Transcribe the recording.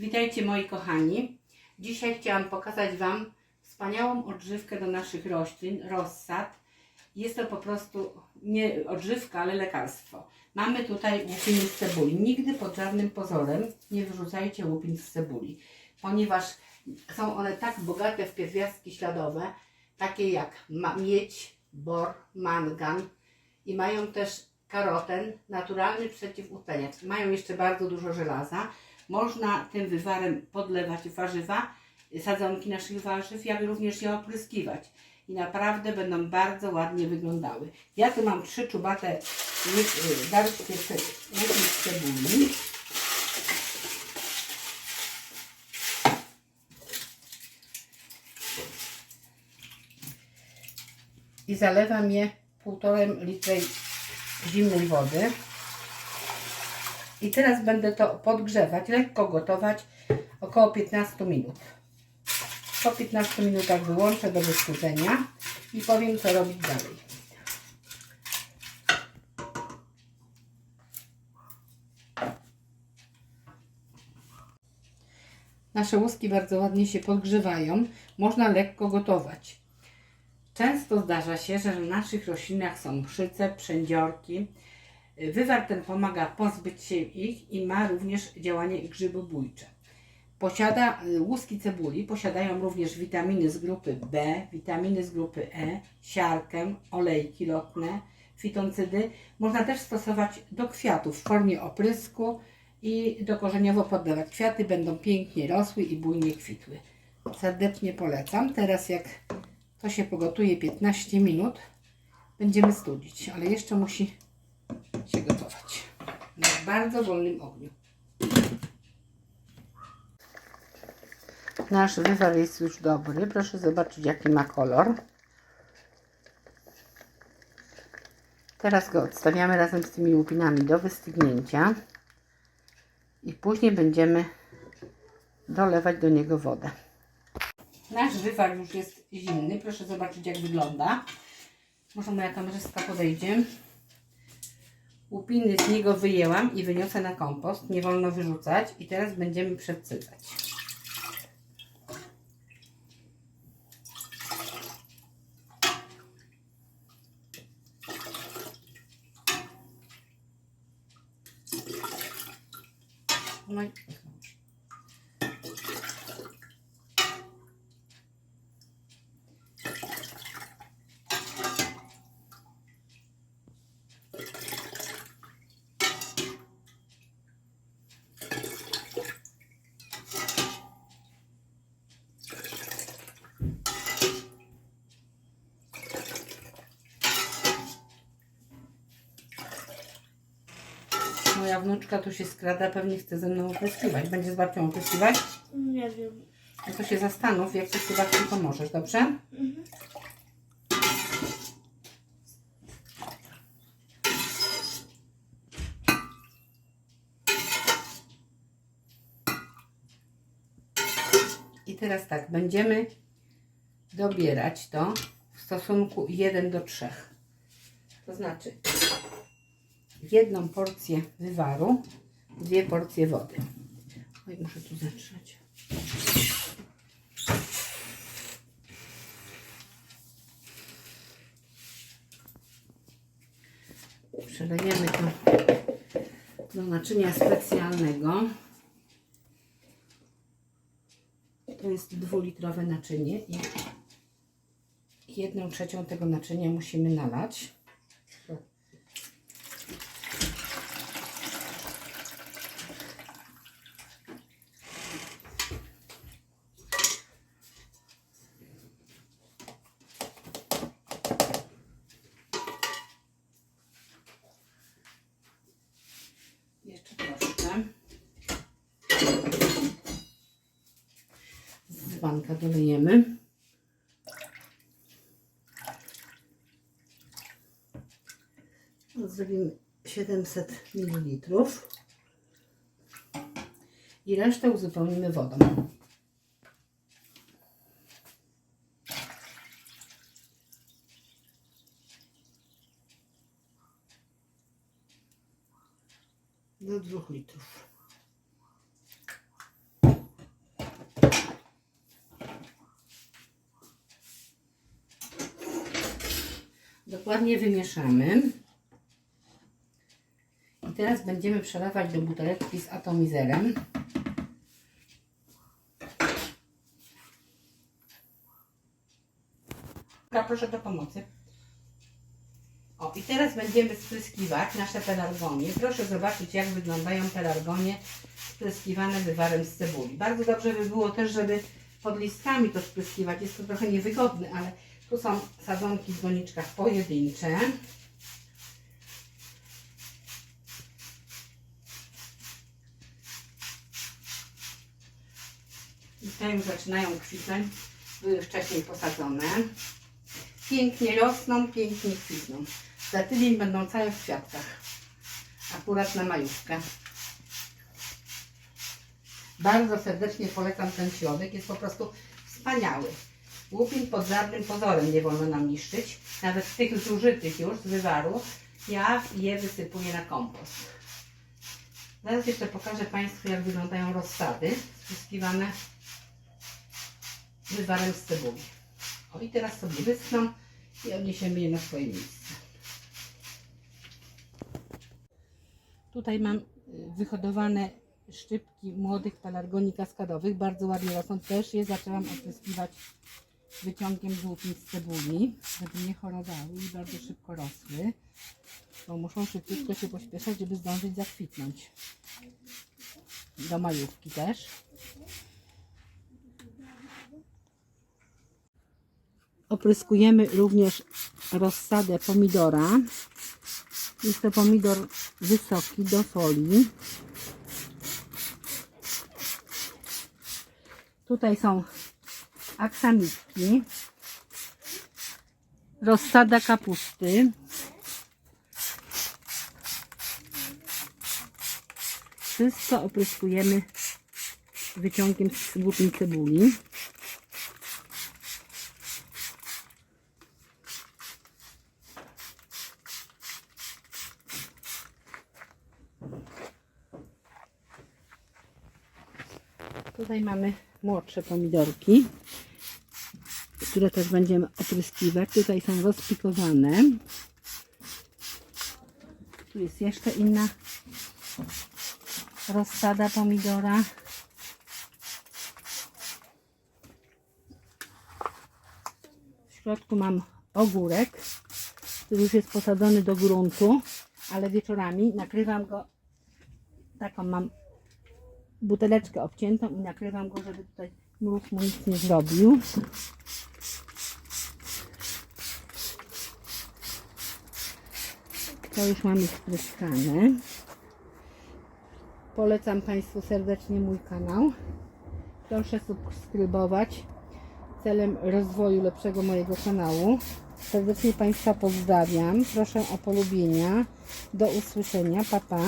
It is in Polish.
Witajcie moi kochani. Dzisiaj chciałam pokazać Wam wspaniałą odżywkę do naszych roślin, rozsad. Jest to po prostu nie odżywka, ale lekarstwo. Mamy tutaj łupiny z cebuli. Nigdy pod żadnym pozorem nie wyrzucajcie łupin z cebuli, ponieważ są one tak bogate w pierwiastki śladowe, takie jak miedź, bor, mangan i mają też karoten, naturalny przeciwutleniacz. Mają jeszcze bardzo dużo żelaza. Można tym wywarem podlewać warzywa, sadzonki naszych warzyw, jak również je opryskiwać. I naprawdę będą bardzo ładnie wyglądały. Ja tu mam trzy czubate z cebuli. I zalewam je półtorem litra zimnej wody. I teraz będę to podgrzewać, lekko gotować około 15 minut. Po 15 minutach wyłączę do wystudzenia i powiem co robić dalej. Nasze łuski bardzo ładnie się podgrzewają. Można lekko gotować. Często zdarza się, że na naszych roślinach są mszyce, przędziorki. Wywar ten pomaga pozbyć się ich i ma również działanie grzybobójcze. Posiada, y, łuski cebuli posiadają również witaminy z grupy B, witaminy z grupy E, siarkę, olejki lotne, fitoncydy. Można też stosować do kwiatów w formie oprysku i dokorzeniowo poddawać. Kwiaty będą pięknie rosły i bujnie kwitły. Serdecznie polecam. Teraz jak to się pogotuje 15 minut, będziemy studzić, ale jeszcze musi bardzo wolnym ogniu. Nasz wywar jest już dobry. Proszę zobaczyć, jaki ma kolor. Teraz go odstawiamy razem z tymi łupinami do wystygnięcia i później będziemy dolewać do niego wodę. Nasz wywar już jest zimny. Proszę zobaczyć, jak wygląda. Może moja kamerzystka podejdzie. Łupiny z niego wyjęłam i wyniosę na kompost. Nie wolno wyrzucać. I teraz będziemy przedsycać. No Moja wnuczka tu się skrada, pewnie chce ze mną opryskiwać. Będzie z babcią opryskiwać? Nie wiem. No to się zastanów, jak coś chyba ci pomożesz, dobrze? Mhm. I teraz tak, będziemy dobierać to w stosunku 1 do 3. To znaczy jedną porcję wywaru, dwie porcje wody. Oj, muszę tu zatrzeć. Przelejemy to do naczynia specjalnego. To jest dwulitrowe naczynie i jedną trzecią tego naczynia musimy nalać. Jeszcze troszkę. Z dzbanka dolejemy. Zrobimy 700 ml. I resztę uzupełnimy wodą. Do 2 litrów. Ładnie wymieszamy. I teraz będziemy przelewać do buteleczki z atomizerem. Dobra, proszę do pomocy. O, i teraz będziemy spryskiwać nasze pelargonie. Proszę zobaczyć, jak wyglądają pelargonie spryskiwane wywarem z cebuli. Bardzo dobrze by było też, żeby pod listkami to spryskiwać. Jest to trochę niewygodne, ale tu są sadzonki w doniczkach pojedyncze. I te już zaczynają kwitnąć. Były wcześniej posadzone. Pięknie rosną, pięknie kwitną. Za tydzień będą całe w kwiatkach. Akurat na majówkę. Bardzo serdecznie polecam ten środek. Jest po prostu wspaniały. Łupin pod żadnym pozorem nie wolno nam niszczyć. Nawet tych zużytych już z wywaru ja je wysypuję na kompost. Zaraz jeszcze pokażę Państwu, jak wyglądają rozsady spryskiwane wywarem z cebuli. O i teraz sobie wyschną i odniesiemy je na swoje miejsce. Tutaj mam wyhodowane szczypki młodych pelargonii kaskadowych. Bardzo ładnie rosną. Też je zaczęłam opryskiwać wyciągiem z cebuli, żeby nie chorowały i bardzo szybko rosły. Bo muszą szybciutko się pośpieszać, żeby zdążyć zakwitnąć. Do majówki też. Opryskujemy również rozsadę pomidora. Jest to pomidor wysoki do folii. Tutaj są aksamitki, rozsada kapusty, wszystko opryskujemy wyciągiem z łupin cebuli. Tutaj mamy młodsze pomidorki, które też będziemy opryskiwać. Tutaj są rozpikowane. Tu jest jeszcze inna rozsada pomidora. W środku mam ogórek, który już jest posadzony do gruntu, ale wieczorami nakrywam go taką mam buteleczkę obciętą i nakrywam go, żeby tutaj mróz mu nic nie zrobił. To już mamy spryskane. Polecam Państwu serdecznie mój kanał. Proszę subskrybować celem rozwoju lepszego mojego kanału. Serdecznie Państwa pozdrawiam. Proszę o polubienia. Do usłyszenia. Pa, pa.